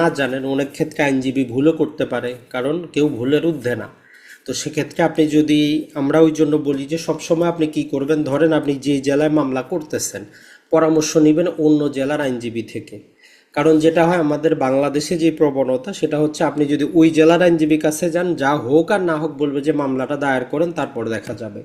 না জানেন, অনেক ক্ষেত্রে আইনজীবী ভুলও করতে পারে, কারণ কেউ ভুলের ঊর্ধ্বে না। তো সেক্ষেত্রে আপনি যদি, আমরা ওই জন্য বলি যে সবসময় আপনি কি করবেন? ধরেন আপনি যে জেলায় মামলা করতেছেন, পরামর্শ নেবেন অন্য জেলার আইনজীবী থেকে। কারণ যেটা হয়, আমাদের বাংলাদেশে যে প্রবণতা, সেটা হচ্ছে আপনি যদি ওই জেলার আইনজীবীর কাছে যান, যা হোক আর না হোক বলবে যে মামলাটা দায়ের করেন, তারপর দেখা যাবে।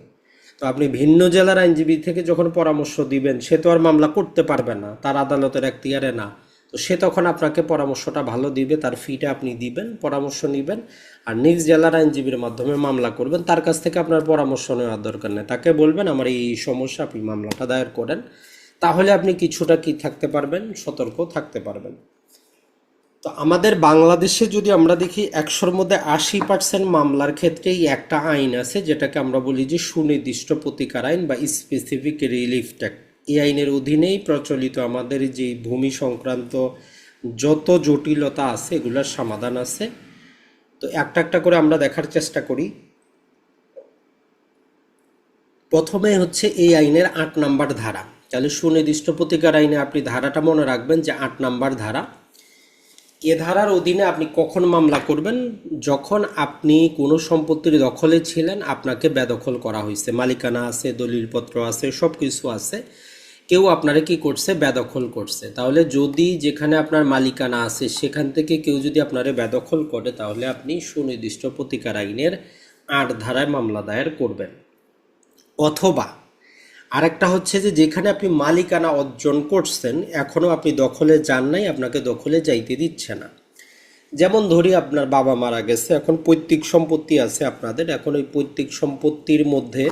তো আপনি ভিন্ন জেলার আইনজীবী থেকে যখন পরামর্শ দিবেন, সে তো আর মামলা করতে পারবে না, তার আদালতের এখতিয়ারে না। তো সে তখন আপনাকে পরামর্শটা ভালো দিবে, তার ফিটা আপনি দিবেন, পরামর্শ নেবেন, আর নিজ জেলার আইনজীবীর মাধ্যমে মামলা করবেন, তার কাছ থেকে আপনার পরামর্শ নেওয়ার দরকার নেই। তাকে বলবেন, আমার এই এই সমস্যা, আপনি মামলাটা দায়ের করেন। তাহলে আপনি কিছুটা কি থাকতে পারবেন, সতর্ক থাকতে পারবেন। তো আমাদের বাংলাদেশে যদি আমরা দেখি, একশোর মধ্যে আশি পার্সেন্ট মামলার ক্ষেত্রেই একটা আইন আছে, যেটাকে আমরা বলি যে সুনির্দিষ্ট প্রতিকার আইন বা স্পেসিফিক রিলিফ ট্যাক্ট এই আইনের অধীনেই প্রচলিত আমাদের যে ভূমি সংক্রান্ত যত জটিলতা আছে, এগুলোর সমাধান আছে। তো একটা একটা করে আমরা দেখার চেষ্টা করি। প্রথমে হচ্ছে এই আইনের আট নাম্বার ধারা। তাহলে সুনির্দিষ্ট প্রতিকার আইনে আপনি ধারাটা মনে রাখবেন যে আট নাম্বার ধারা। এ ধারার অধীনে আপনি কখন মামলা করবেন? যখন আপনি কোনো সম্পত্তির দখলে ছিলেন, আপনাকে বেদখল করা হয়েছে। মালিকানা আছে, দলিলপত্র আছে সব কিছু আছে। কেউ আপনারে কি করছে? বেদখল করছে। তাহলে যদি যেখানে আপনার মালিকানা আছে, সেখান থেকে কেউ যদি আপনারে বেদখল করে, তাহলে আপনি সুনির্দিষ্ট প্রতিকার আইনের আট ধারায় মামলা দায়ের করবেন। অথবা আরেকটা হচ্ছে যে, যেখানে আপনি মালিকানা অর্জন করছেন এখনও আপনি দখলে যান নাই, আপনাকে দখলে যাইতে দিচ্ছে না। যেমন ধরি আপনার বাবা মারা গেছে, এখন পৈতৃক সম্পত্তি আছে আপনাদের, এখন ওই পৈতৃক সম্পত্তির মধ্যে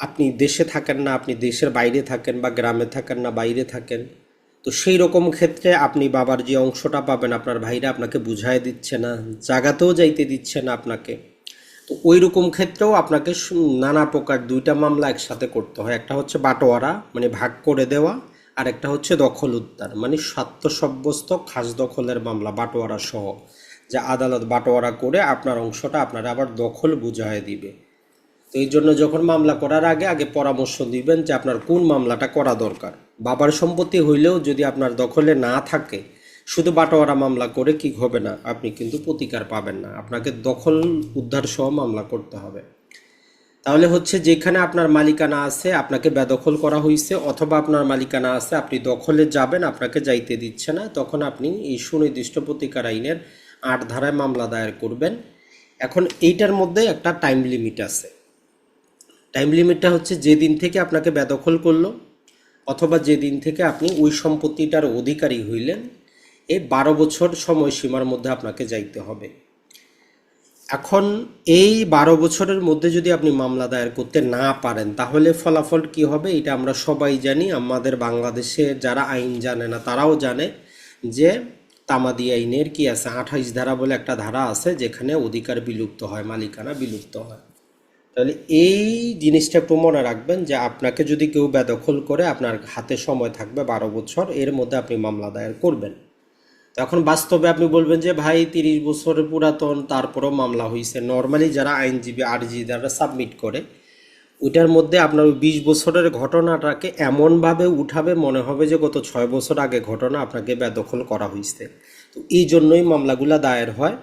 আপনি দেশে থাকেন না, আপনি দেশের বাইরে থাকেন বা গ্রামে থাকেন না, বাইরে থাকেন, তো সেই রকম ক্ষেত্রে আপনি বাবার যে অংশটা পাবেন, আপনার ভাইরা আপনাকে বুঝায় দিচ্ছে না, জাগাতেও যাইতে দিচ্ছে না আপনাকে, তো ওই রকম ক্ষেত্রেও আপনাকে নানা প্রকার দুইটা মামলা একসাথে করতে হয়, একটা হচ্ছে বাটোয়ারা মানে ভাগ করে দেওয়া, আর একটা হচ্ছে দখল উদ্ধার মানে স্বার্থ সাব্যস্ত খাস দখলের মামলা বাটোয়ারা সহ, যে আদালত বাটোয়ারা করে আপনার অংশটা আপনারা আবার দখল বুঝায় দিবে। তো এই জন্য যখন মামলা করার আগে আগে পরামর্শ দিবেন যে আপনার কোন মামলাটা করা দরকার। বাবার সম্পত্তি হইলেও যদি আপনার দখলে না থাকে, শুধু বাটোয়ারা মামলা করে কি হবে না? আপনি কিন্তু প্রতিকার পাবেন না। আপনাকে দখল, উদ্ধার সহ মামলা করতে হবে। তাহলে হচ্ছে যেখানে আপনার মালিকানা আছে, আপনাকে বেদখল করা হয়েছে অথবা আপনার মালিকানা আছে, আপনি দখলে যাবেন, আপনাকে যাইতে দিচ্ছে না, তখন আপনি এই সুনির্দিষ্ট প্রতিকার আইনের আট ধারায় মামলা দায়ের করবেন। এখন এইটার মধ্যে একটা টাইম লিমিট আছে। টাইম লিমিটটা হচ্ছে যেদিন থেকে আপনাকে বেদখল করল অথবা যে দিন থেকে আপনি ওই সম্পত্তিটার অধিকারী হইলেন এই বারো বছর সময়সীমার মধ্যে আপনাকে যাইতে হবে। এখন এই বারো বছরের মধ্যে যদি আপনি মামলা দায়ের করতে না পারেন, তাহলে ফলাফল কি হবে? এটা আমরা সবাই জানি। আমাদের বাংলাদেশে যারা আইন জানে না, তারাও জানে যে তামাদি আইনের কি আছে? আঠাইশ ধারা বলে একটা ধারা আছে যেখানে অধিকার বিলুপ্ত হয়, মালিকানা বিলুপ্ত হয়। তাহলে এই জিনিসটা একটু মনে রাখবেন যে আপনাকে যদি কেউ বেদখল করে, আপনার হাতে সময় থাকবে বারো বছর, এর মধ্যে আপনি মামলা দায়ের করবেন। তখন বাস্তবে আপনি বলবেন যে, ভাই, তিরিশ বছরের পুরাতন, তারপরেও মামলা হয়েছে নর্মালি যারা আইনজীবী আরজি যারা সাবমিট করে, ওইটার মধ্যে আপনার ওই বিশ বছরের ঘটনাটাকে এমনভাবে উঠাবে, মনে হবে যে গত ছয় বছর আগে ঘটনা আপনাকে বেদখল করা হয়েছে তো এই জন্যই মামলাগুলো দায়ের হয়।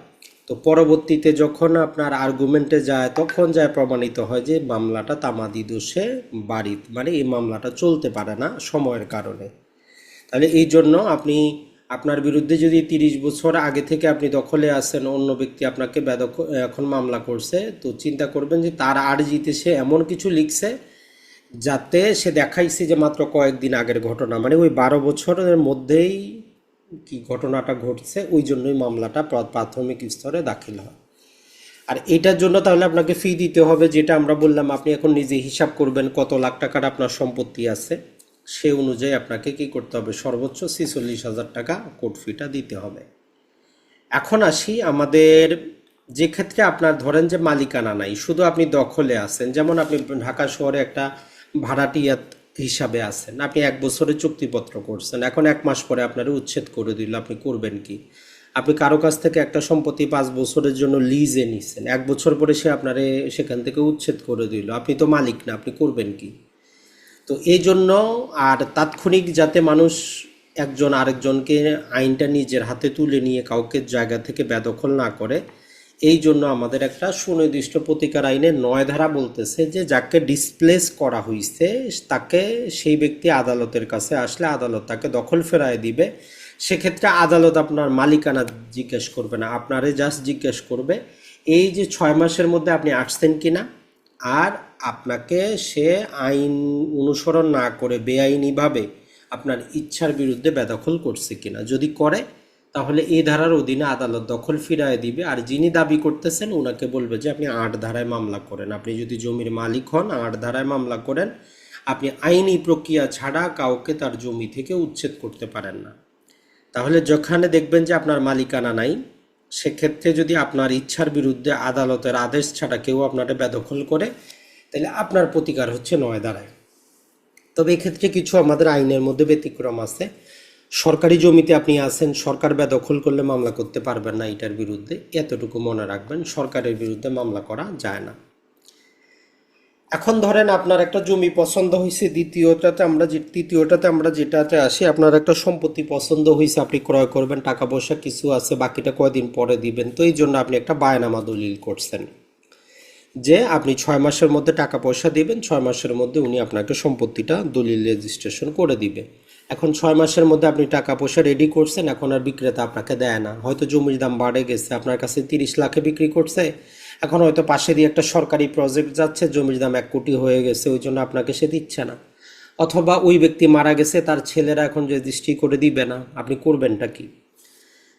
তো পরবর্তীতে যখন আপনার আর্গুমেন্টে যায়, তখন যায় প্রমাণিত হয় যে মামলাটা তামাদি দোষে বাড়ি মানে এই মামলাটা চলতে পারে না সময়ের কারণে। তাহলে এই জন্য আপনি, আপনার বিরুদ্ধে যদি তিরিশ বছর আগে থেকে আপনি দখলে আছেন, অন্য ব্যক্তি আপনাকে বেদখল এখন মামলা করছে, তো চিন্তা করবেন যে তার আর্জিতে সে এমন কিছু লিখছে যাতে সে দেখাইছে যে মাত্র কয়েকদিন আগের ঘটনা। মানে ওই বারো বছরের মধ্যেই কি ঘটনাটা ঘটছে, ওই জন্যই মামলাটা প্রাথমিক স্তরে দাখিল হয়। আর এটার জন্য তাহলে আপনাকে ফি দিতে হবে, যেটা আমরা বললাম, আপনি এখন নিজে হিসাব করবেন কত লাখ টাকার আপনার সম্পত্তি আছে। সে অনুযায়ী আপনাকে কি করতে হবে? সর্বোচ্চ ছিচল্লিশ হাজার টাকা কোর্ট ফিটা দিতে হবে। এখন আসি আমাদের যে ক্ষেত্রে আপনার ধরেন যে মালিকানা নাই, শুধু আপনি দখলে আছেন, যেমন আপনি ঢাকা শহরে একটা ভাড়াটিয়া হিসাবে আছেন। আপনি এক বছরের চুক্তিপত্র করছেন। এখন এক মাস পরে আপনার উচ্ছেদ করে দিল। আপনি করবেন কি? আপনি কারও কাছ থেকে একটা সম্পত্তি পাঁচ বছরের জন্য লিজে নিছেন। এক বছর পরে সে আপনারে সেখান থেকে উচ্ছেদ করে দিল। আপনি তো মালিক না, আপনি করবেন কি? তো এই জন্য আর তাৎক্ষণিক যাতে মানুষ একজন আরেকজনকে আইনটা নিজের হাতে তুলে নিয়ে কাউকে জায়গা থেকে বেদখল না করে এই জন্য আমাদের একটা সুনির্দিষ্ট প্রতিকার আইনে নয় ধারা বলতেছে যে যাকে ডিসপ্লেস করা হয়েছে তাকে সেই ব্যক্তি আদালতের কাছে আসলে আদালত তাকে দখল ফেরায় দিবে। সেক্ষেত্রে আদালত আপনার মালিকানা জিজ্ঞেস করবে না, আপনারে জাস্ট জিজ্ঞেস করবে, এই যে ছয় মাসের মধ্যে আপনি আসছেন কিনা? আর আপনাকে সে আইন অনুসরণ না করে বেআইনিভাবে আপনার ইচ্ছার বিরুদ্ধে বেদখল করছে কিনা? যদি করে তাহলে এই ধারার অধীনে আদালত দখল ফিরায় দিবে। আর যিনি দাবি করতেছেন ওনাকে বলবে যে, আপনি আট ধারায় মামলা করেন। আপনি যদি জমির মালিক হন, আট ধারায় মামলা করেন। আপনি আইনি প্রক্রিয়া ছাড়া কাউকে তার জমি থেকে উচ্ছেদ করতে পারেন না। তাহলে যেখানে দেখবেন যে আপনার মালিকানা নাই, সেক্ষেত্রে যদি আপনার ইচ্ছার বিরুদ্ধে আদালতের আদেশ ছাড়া কেউ আপনাকে বেদখল করে, তাহলে আপনার প্রতিকার হচ্ছে নয় দাঁড়ায় তবে এক্ষেত্রে কিছু আমাদের আইনের মধ্যে ব্যতিক্রম আছে। সরকারি জমিতে আপনি আছেন, সরকার বেদখল করলে মামলা করতে পারবেন না এটার বিরুদ্ধে। এতটুকু মনে রাখবেন, সরকারের বিরুদ্ধে মামলা করা যায় না। এখন ধরেন আপনার একটা জমি পছন্দ হয়েছে, দ্বিতীয়টাতে আমরা যে, তৃতীয়টাতে আমরা যেটাতে আসি, আপনার একটা সম্পত্তি পছন্দ হয়েছে, আপনি ক্রয় করবেন, টাকা পয়সা কিছু আছে, বাকিটা কয়দিন পরে দিবেন। তো এই জন্য আপনি একটা বায়নামা দলিল করছেন। যে আপনি ছয় মাসের মধ্যে টাকা পয়সা দিবেন, ছয় মাসের মধ্যে উনি আপনাকে সম্পত্তিটা দলিল রেজিস্ট্রেশন করে দিবে। এখন ছয় মাসের মধ্যে আপনি টাকা পয়সা রেডি করছেন, এখন আর বিক্রেতা আপনাকে দেয় না। হয়তো জমির দাম বাড়ে গেছে, আপনার কাছে তিরিশ লাখে বিক্রি করছে। এখন হয়তো পাশে দিয়ে একটা সরকারি প্রজেক্ট যাচ্ছে, জমির দাম এক কোটি হয়ে গেছে, ওই জন্য আপনাকে সে দিচ্ছে না। অথবা ওই ব্যক্তি মারা গেছে, তার ছেলেরা এখন রেজিস্ট্রি করে দিবে না। আপনি করবেনটা কি?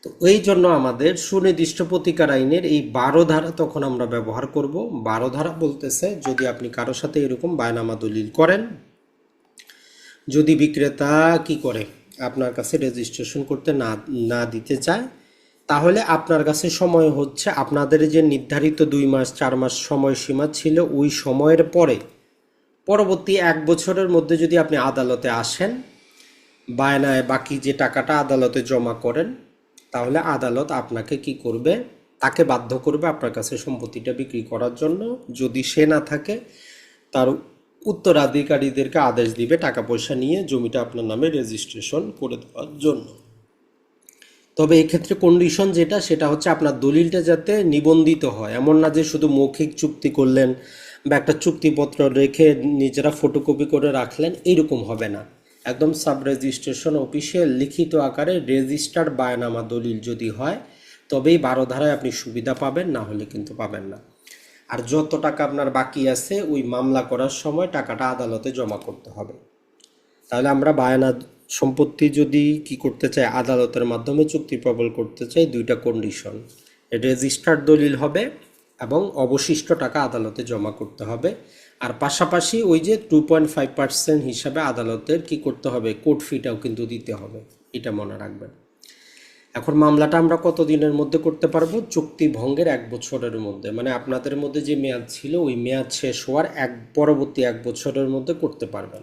তো এই জন্য আমাদের সুনির্দিষ্ট প্রতিকার আইনের এই বারো ধারা তখন আমরা ব্যবহার করব। বারো ধারা বলতেছে, যদি আপনি কারোর সাথে এরকম বায়নামা দলিল করেন, যদি বিক্রেতা কি করে আপনার কাছে রেজিস্ট্রেশন করতে না না দিতে চায়, তাহলে আপনার কাছে সময় হচ্ছে, আপনাদের যে নির্ধারিত দুই মাস, চার মাস সময়সীমা ছিল, ওই সময়ের পরে, পরবর্তী এক বছরের মধ্যে যদি আপনি আদালতে আসেন, বায়নায় বাকি যে টাকাটা আদালতে জমা করেন তাহলে আদালত আপনাকে কি করবে? তাকে বাধ্য করবে আপনার কাছে সম্পত্তিটা বিক্রি করার জন্য। যদি সে না থাকে, তার উত্তরাধিকারীদেরকে আদেশ দিবে টাকা পয়সা নিয়ে জমিটা আপনার নামে রেজিস্ট্রেশন করে দেওয়ার জন্য। তবে এক্ষেত্রে কন্ডিশন যেটা, সেটা হচ্ছে আপনার দলিলটা যাতে নিবন্ধিত হয়। এমন না যে শুধু মৌখিক চুক্তি করলেন বা একটা চুক্তিপত্র রেখে নিজেরা ফটোকপি করে রাখলেন, এরকম হবে না। একদম সাব রেজিস্ট্রেশন অফিসে লিখিত আকারে রেজিস্টার বায়নামা দলিল যদি হয়, তবেই বারো ধারায় আপনি সুবিধা পাবেন, না হলে কিন্তু পাবেন না। আর যত টাকা আপনার বাকি আছে, ওই মামলা করার সময় টাকাটা আদালতে জমা করতে হবে। তাহলে আমরা বায়না সম্পত্তি যদি কি করতে চাই, আদালতের মাধ্যমে চুক্তি প্রবল করতে চাই, দুইটা কন্ডিশন রেজিস্টার্ড দলিল হবে এবং অবশিষ্ট টাকা আদালতে জমা করতে হবে। আর পাশাপাশি ওই যে টু পয়েন্ট ফাইভ পার্সেন্ট হিসাবে আদালতের কি করতে হবে, কোর্ট ফিটাও কিন্তু দিতে হবে, এটা মনে রাখবেন। এখন মামলাটা আমরা কত দিনের মধ্যে করতে পারব? চুক্তি ভঙ্গের এক বছরের মধ্যে মানে আপনাদের মধ্যে যে মেয়াদ ছিল, ওই মেয়াদ শেষ হওয়ার এক, পরবর্তী এক বছরের মধ্যে করতে পারবেন।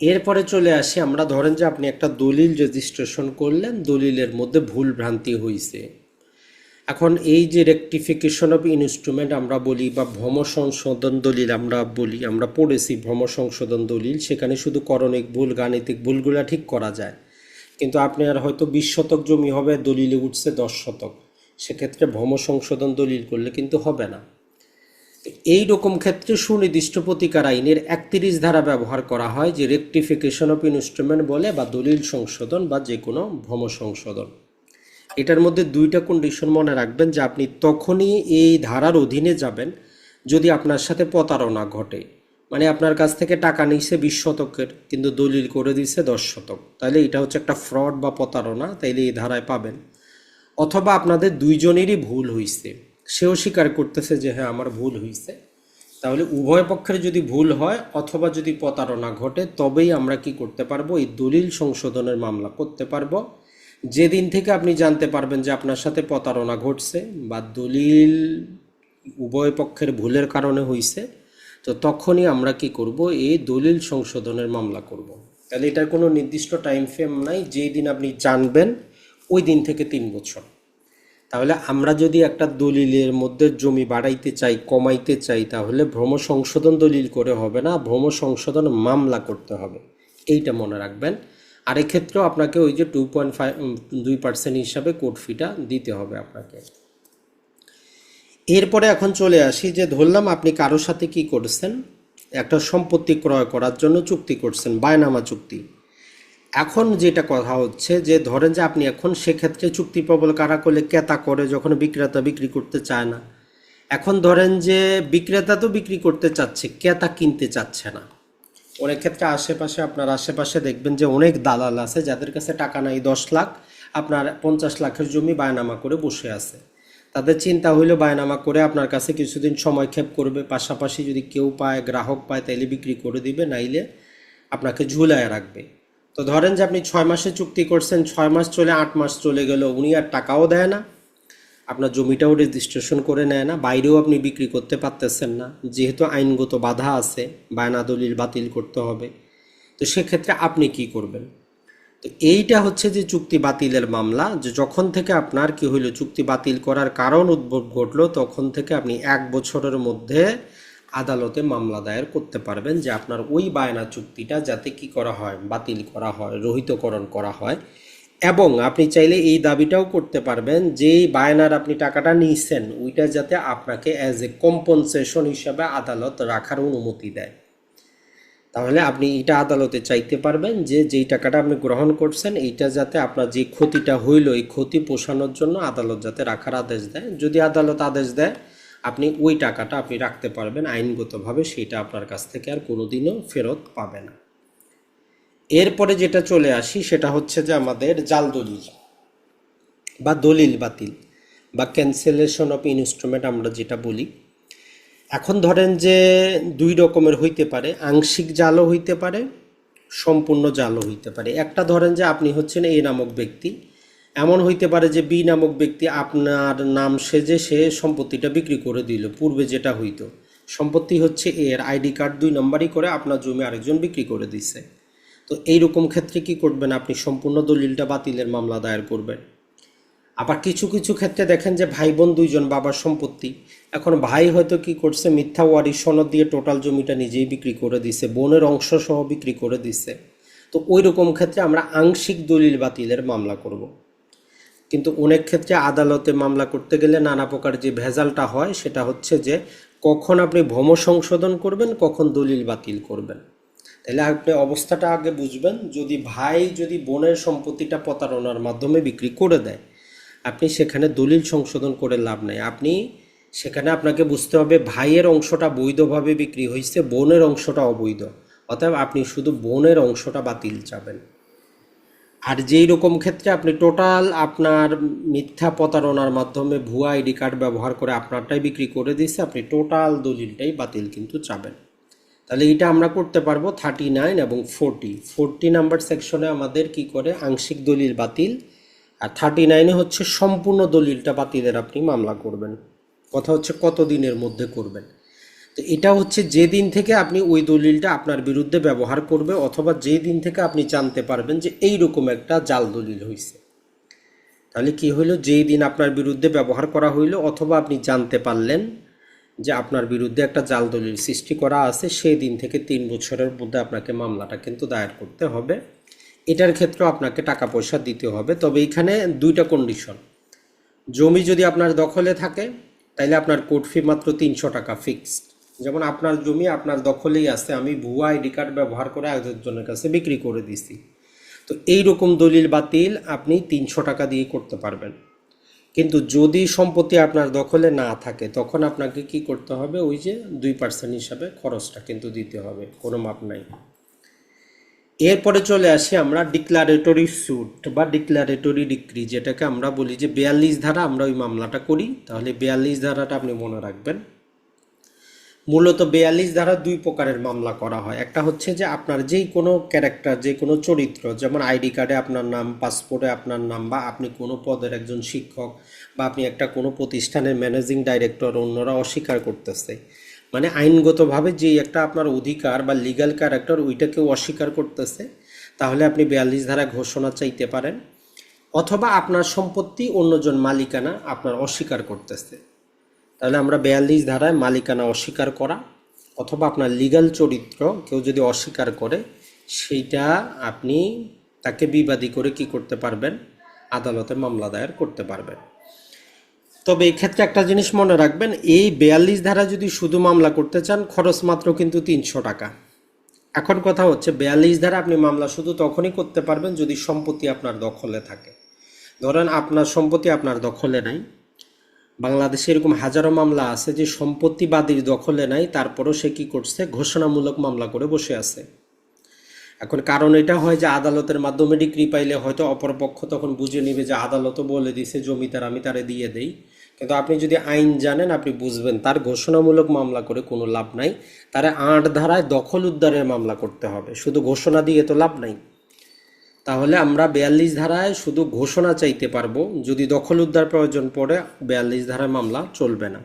এরপরে চলে আসি, আমরা ধরেন যে আপনি একটা দলিল রেজিস্ট্রেশন করলেন, দলিলের মধ্যে ভুল ভ্রান্তি হয়েছে এখন এই যে রেকটিফিকেশন অফ ইনস্ট্রুমেন্ট আমরা বলি বা ভ্রম সংশোধন দলিল আমরা বলি, আমরা পড়েছি ভ্রম সংশোধন দলিল, সেখানে শুধু করণিক ভুল, গাণিতিক ভুলগুলা ঠিক করা যায়। কিন্তু আপনার হয়তো বিশ শতক জমি হবে, দলিলে উঠছে দশ শতক। সেক্ষেত্রে ভ্রম সংশোধন দলিল করলে কিন্তু হবে না। এই রকম ক্ষেত্রে সুনির্দিষ্ট প্রতিকার আইনের একত্রিশ ধারা ব্যবহার করা হয়, যে রেকটিফিকেশন অফ ইনস্ট্রুমেন্ট বলে বা দলিল সংশোধন বা যে কোনো ভ্রম সংশোধন। এটার মধ্যে দুইটা কন্ডিশন মনে রাখবেন যে আপনি তখনই এই ধারার অধীনে যাবেন যদি আপনার সাথে প্রতারণা ঘটে। মানে আপনার কাছ থেকে টাকা নিচ্ছে বিশ শতকের, কিন্তু দলিল করে দিচ্ছে দশ শতক। তাহলে এটা হচ্ছে একটা ফ্রড বা প্রতারণা, তাইলে এই ধারায় পাবেন। অথবা আপনাদের দুইজনেরই ভুল হয়েছে সেও স্বীকার করতেছে যে হ্যাঁ আমার ভুল হয়েছে তাহলে উভয় পক্ষের যদি ভুল হয় অথবা যদি প্রতারণা ঘটে, তবেই আমরা কি করতে পারব? এই দলিল সংশোধনের মামলা করতে পারব। যেদিন থেকে আপনি জানতে পারবেন যে আপনার সাথে প্রতারণা ঘটছে বা দলিল উভয় পক্ষের ভুলের কারণে হয়েছে তো তখনই আমরা কি করব? এই দলিল সংশোধনের মামলা করব। তাহলে এটার কোনো নির্দিষ্ট টাইম ফ্রেম নাই, যেই দিন আপনি জানবেন, ওই দিন থেকে তিন বছর। তাহলে আমরা যদি একটা দলিলের মধ্যে জমি বাড়াইতে চাই, কমাইতে চাই, তাহলে ভ্রম সংশোধন দলিল করে হবে না, ভ্রম সংশোধন মামলা করতে হবে। এইটা মনে রাখবেন। আর এক্ষেত্রেও আপনাকে ওই যে টু পয়েন্ট ফাইভ দুই পার্সেন্ট হিসাবে কোর্ট ফিটা দিতে হবে আপনাকে। এরপরে এখন চলে আসি যে ধরলাম আপনি কারোর সাথে কি করছেন। একটা সম্পত্তি ক্রয় করার জন্য চুক্তি করছেন, বায়নামা চুক্তি। এখন যেটা কথা হচ্ছে যে ধরেন যে আপনি এখন সেক্ষেত্রে চুক্তি প্রবল কারা করলে, ক্রেতা করে যখন বিক্রেতা বিক্রি করতে চায় না। এখন ধরেন যে বিক্রেতা তো বিক্রি করতে চাচ্ছে, ক্রেতা কিনতে চাচ্ছে না। অনেক ক্ষেত্রে আশেপাশে আপনার আশেপাশে দেখবেন যে অনেক দালাল আছে যাদের কাছে টাকা নাই, দশ লাখ, আপনার পঞ্চাশ লাখের জমি বায়নামা করে বসে আছে। তাদের চিন্তা হইল বায়নামা করে আপনার কাছে কিছুদিন সময় ক্ষেপ করবে, পাশাপাশি যদি কেউ পায়, গ্রাহক পায়, তাইলে বিক্রি করে দিবে, নাইলে আপনাকে ঝুলায় রাখবে। তো ধরেন যে আপনি ছয় মাসে চুক্তি করছেন, ছয় মাস চলে, আট মাস চলে গেল, উনি আর টাকাও দেয় না। আপনার জমিটাও রেজিস্ট্রেশন করে নেয় না, বাইরেও আপনি বিক্রি করতে পারতেছেন না। যেহেতু আইনগত বাধা আছে বায়না দলিল বাতিল করতে হবে। তো সেক্ষেত্রে আপনি কি করবেন? তো এইটা হচ্ছে যে চুক্তি বাতিলের মামলা, যে যখন থেকে আপনার কি হইল, চুক্তি বাতিল করার কারণ উদ্ভব ঘটলো, তখন থেকে আপনি এক বছরের মধ্যে আদালতে মামলা দায়ের করতে পারবেন যে আপনার ওই বায়না চুক্তিটা যাতে কি করা হয়, বাতিল করা হয়, রহিতকরণ করা হয়। এবং আপনি চাইলে এই দাবিটাও করতে পারবেন যে এই বায়নার আপনি টাকাটা নিয়েছেন, ওইটা যাতে আপনাকে অ্যাজ এ কম্পনসেশন হিসাবে আদালত রাখার অনুমতি দেয়। তাহলে আপনি এটা আদালতে চাইতে পারবেন যে যেই টাকাটা আপনি গ্রহণ করছেন, এইটা যাতে আপনার যে ক্ষতিটা হইল, এই ক্ষতি পোষানোর জন্য আদালত যাতে রাখার আদেশ দেয়। যদি আদালত আদেশ দেয়, আপনি ওই টাকাটা আপনি রাখতে পারবেন আইনগতভাবে, সেটা আপনার কাছ থেকে আর কোনোদিনও ফেরত পাবে না। এরপরে যেটা চলে আসি, সেটা হচ্ছে যে আমাদের জাল দলিল বা দলিল বাতিল বা ক্যান্সেলেশন অফ ইনস্ট্রুমেন্ট আমরা যেটা বলি। এখন ধরেন যে দুই রকমের হইতে পারে, আংশিক জালও হইতে পারে, সম্পূর্ণ জালও হইতে পারে। একটা ধরেন যে আপনি হচ্ছেন এ নামক ব্যক্তি, এমন হইতে পারে যে বি নামক ব্যক্তি আপনার নাম সেজে সে সম্পত্তিটা বিক্রি করে দিল, পূর্বে যেটা হইতো। সম্পত্তি হচ্ছে এর আইডি কার্ড দুই নম্বরই করে আপনার জমি আরেকজন বিক্রি করে দিছে। তো এইরকম ক্ষেত্রে কি করবেন আপনি? সম্পূর্ণ দলিলটা বাতিলের মামলা দায়ের করবেন। আবার কিছু কিছু ক্ষেত্রে দেখেন যে ভাই বোন দুইজন বাবার সম্পত্তি। এখন ভাই হয়তো কি করছে? মিথ্যা ওয়ারি সনদ দিয়ে টোটাল জমিটা নিজেই বিক্রি করে দিছে, বোনের অংশ সহ বিক্রি করে দিছে। তো ওই রকম ক্ষেত্রে আমরা আংশিক দলিল বাতিলের মামলা করব। কিন্তু অনেক ক্ষেত্রে আদালতে মামলা করতে গেলে নানা প্রকার যে ভেজালটা হয়, সেটা হচ্ছে যে কখন আপনি ভ্রম সংশোধন করবেন, কখন দলিল বাতিল করবেন। তাহলে আপনি অবস্থাটা আগে বুঝবেন, যদি ভাই যদি বোনের সম্পত্তিটা প্রতারণার মাধ্যমে বিক্রি করে দেয়, আপনি সেখানে দলিল সংশোধন করে লাভ নেই। আপনি সেখানে আপনাকে বুঝতে হবে ভাইয়ের অংশটা বৈধভাবে বিক্রি হয়েছে, বোনের অংশটা অবৈধ। অতএব আপনি শুধু বোনের অংশটা বাতিল চাবেন। আর যেই রকম ক্ষেত্রে আপনি টোটাল আপনার মিথ্যা প্রতারণার মাধ্যমে ভুয়া আইডি কার্ড ব্যবহার করে আপনারটাই বিক্রি করে দিয়েছে, আপনি টোটাল দলিলটাই বাতিল কিন্তু চাবেন। তাহলে এটা আমরা করতে পারব থার্টি নাইন এবং ফোরটি ফোরটি নাম্বার সেকশনে আমাদের কি করে? আংশিক দলিল বাতিল। আর থার্টি নাইনে হচ্ছে সম্পূর্ণ দলিলটা বাতিলের আপনি মামলা করবেন। কথা হচ্ছে কত দিনের মধ্যে করবেন। তো এটা হচ্ছে যে দিন থেকে আপনি ওই দলিলটা আপনার বিরুদ্ধে ব্যবহার করবে অথবা যে দিন থেকে আপনি জানতে পারবেন যে এই রকম একটা জাল দলিল হয়েছে তাহলে কি হইল? যেই দিন আপনার বিরুদ্ধে ব্যবহার করা হইল অথবা আপনি জানতে পারলেন যে আপনার বিরুদ্ধে একটা জাল দলিল সৃষ্টি করা আছে, সেই দিন থেকে তিন বছরের মধ্যে আপনাকে মামলাটা কিন্তু দায়ের করতে হবে। এটার ক্ষেত্রেও আপনাকে টাকা পয়সা দিতে হবে। তবে এখানে দুইটা কন্ডিশন জমি যদি আপনার দখলে থাকে, তাইলে আপনার কোর্ট ফি মাত্র তিনশো টাকা ফিক্সড যেমন আপনার জমি আপনার দখলেই আছে, আমি ভুয়া আইডি কার্ড ব্যবহার করে একজনের কাছে বিক্রি করে দিছি। তো এই রকম দলিল বাতিল আপনি তিনশো টাকা দিয়ে করতে পারবেন। কিন্তু যদি সম্পত্তি আপনার দখলে না থাকে, তখন আপনাকে কি করতে হবে? ওই যে দুই পার্সেন্ট হিসাবে খরচটা কিন্তু দিতে হবে, কোনো মাপ নাই। এরপরে চলে আসি আমরা ডিক্লারেটরি স্যুট বা ডিক্লারেটরি ডিক্রি যেটাকে আমরা বলি যে বিয়াল্লিশ ধারা আমরা ওই মামলাটা করি। তাহলে বিয়াল্লিশ ধারাটা আপনি মনে রাখবেন। মূলত বিয়াল্লিশ ধারা দুই প্রকারের মামলা করা হয়। একটা হচ্ছে যে আপনার যেই কোনো ক্যারেক্টার যে কোনো চরিত্র, যেমন আইডি কার্ডে আপনার নাম পাসপোর্টে আপনার নাম, বা আপনি কোনো পদের একজন শিক্ষক, বা আপনি একটা কোনো প্রতিষ্ঠানের ম্যানেজিং ডাইরেক্টর অন্যরা অস্বীকার করতেছে। মানে আইনগতভাবে যেই একটা আপনার অধিকার বা লিগ্যাল ক্যারেক্টার ওইটাকেও অস্বীকার করতেছে, তাহলে আপনি বিয়াল্লিশ ধারা ঘোষণা চাইতে পারেন। অথবা আপনার সম্পত্তি অন্যজন মালিকানা আপনার অস্বীকার করতেছে। তাহলে আমরা বিয়াল্লিশ ধারায় মালিকানা অস্বীকার করা অথবা আপনার লিগ্যাল চরিত্র কেউ যদি অস্বীকার করে, সেইটা আপনি তাকে বিবাদী করে কি করতে পারবেন? আদালতে মামলা দায়ের করতে পারবেন। তবে এক্ষেত্রে একটা জিনিস মনে রাখবেন, এই বেয়াল্লিশ ধারা যদি শুধু মামলা করতে চান, খরচ মাত্র কিন্তু তিনশো টাকা। এখন কথা হচ্ছে, বেয়াল্লিশ ধারা আপনি মামলা শুধু তখনই করতে পারবেন যদি সম্পত্তি আপনার দখলে থাকে। ধরেন আপনার সম্পত্তি আপনার দখলে নাই বাংলাদেশে এরকম হাজারো মামলা আছে যে সম্পত্তিবাদীর দখলে নাই, তারপরও সে কি করছে? ঘোষণামূলক মামলা করে বসে আছে। এখন কারণ এটা হয় যে আদালতের মাধ্যমে ডিগ্রি পাইলে হয়তো অপরপক্ষ তখন বুঝে নিবে যে আদালতও বলে দিছে জমিদার আমি তারে দিয়ে দেই। কিন্তু আপনি যদি আইন জানেন, আপনি বুঝবেন তার ঘোষণামূলক মামলা করে কোনো লাভ নাই। তারে আট ধারায় দখল উদ্ধারের মামলা করতে হবে। শুধু ঘোষণা দিয়ে তো লাভ নাই। তাহলে আমরা বিয়াল্লিশ ধারায় শুধু ঘোষণা চাইতে পারব, যদি দখল উদ্ধার প্রয়োজন পড়ে বিয়াল্লিশ ধারায় মামলা চলবে না।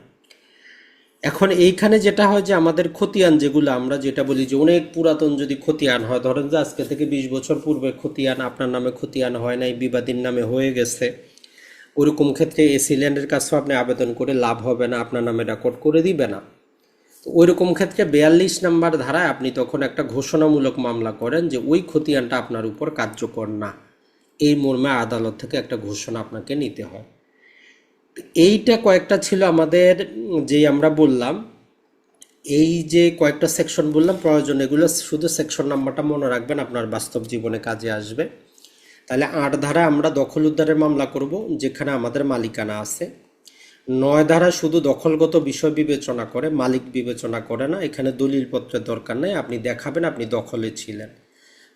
এখন এইখানে যেটা হয় যে আমাদের খতিয়ান যেগুলো, আমরা যেটা বলি যে অনেক পুরাতন যদি খতিয়ান হয়, ধরেন যে আজকে থেকে বিশ বছর পূর্বে খতিয়ান আপনার নামে খতিয়ান হয় নাই, বিবাদীর নামে হয়ে গেছে, ওরকম ক্ষেত্রে এসি ল্যান্ডের কাছেও আপনি আবেদন করে লাভ হবে না, আপনার নামে রেকর্ড করে দিবে না। তো ওইরকম ক্ষেত্রে বিয়াল্লিশ নাম্বার ধারায় আপনি তখন একটা ঘোষণামূলক মামলা করেন যে ওই খতিয়ানটা আপনার উপর কার্যকর না। এই মর্মে আদালত থেকে একটা ঘোষণা আপনাকে নিতে হয়। এইটা কয়েকটা ছিল আমাদের যে আমরা বললাম, এই যে কয়েকটা সেকশন বললাম, প্রয়োজন এগুলো শুধু সেকশন নাম্বারটা মনে রাখবেন, আপনার বাস্তব জীবনে কাজে আসবে। তাহলে আট ধারা আমরা দখল উদ্ধারের মামলা করব, যেখানে আমাদের মালিকানা আছে। নয় ধারা শুধু দখলগত বিষয় বিবেচনা করে, মালিক বিবেচনা করে না, এখানে দলিলপত্রের দরকার নেই, আপনি দেখাবেন, আপনি দখলে ছিলেন।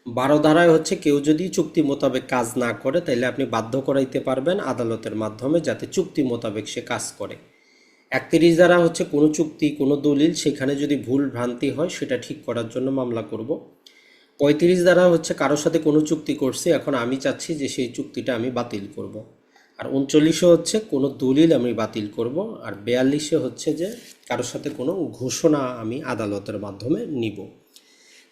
বারো ধারায় হচ্ছে কেউ যদি চুক্তি মোতাবেক কাজ না করে তাহলে আপনি বাধ্য করাইতে পারবেন আদালতের মাধ্যমে যাতে চুক্তি মোতাবেক সে কাজ করে। একত্রিশ ধারা হচ্ছে কোনো চুক্তি, কোনো দলিল, সেখানে যদি ভুল ভ্রান্তি হয়, সেটা ঠিক করার জন্য মামলা করব। পঁয়ত্রিশ ধারা হচ্ছে কারোর সাথে কোনো চুক্তি করছি, এখন আমি চাচ্ছি যে সেই চুক্তিটা আমি বাতিল করব। আর উনচল্লিশে হচ্ছে কোনো দলিল আমি বাতিল করব, আর বিয়াল্লিশে হচ্ছে যে কারোর সাথে কোনো ঘোষণা আমি আদালতের মাধ্যমে নিব।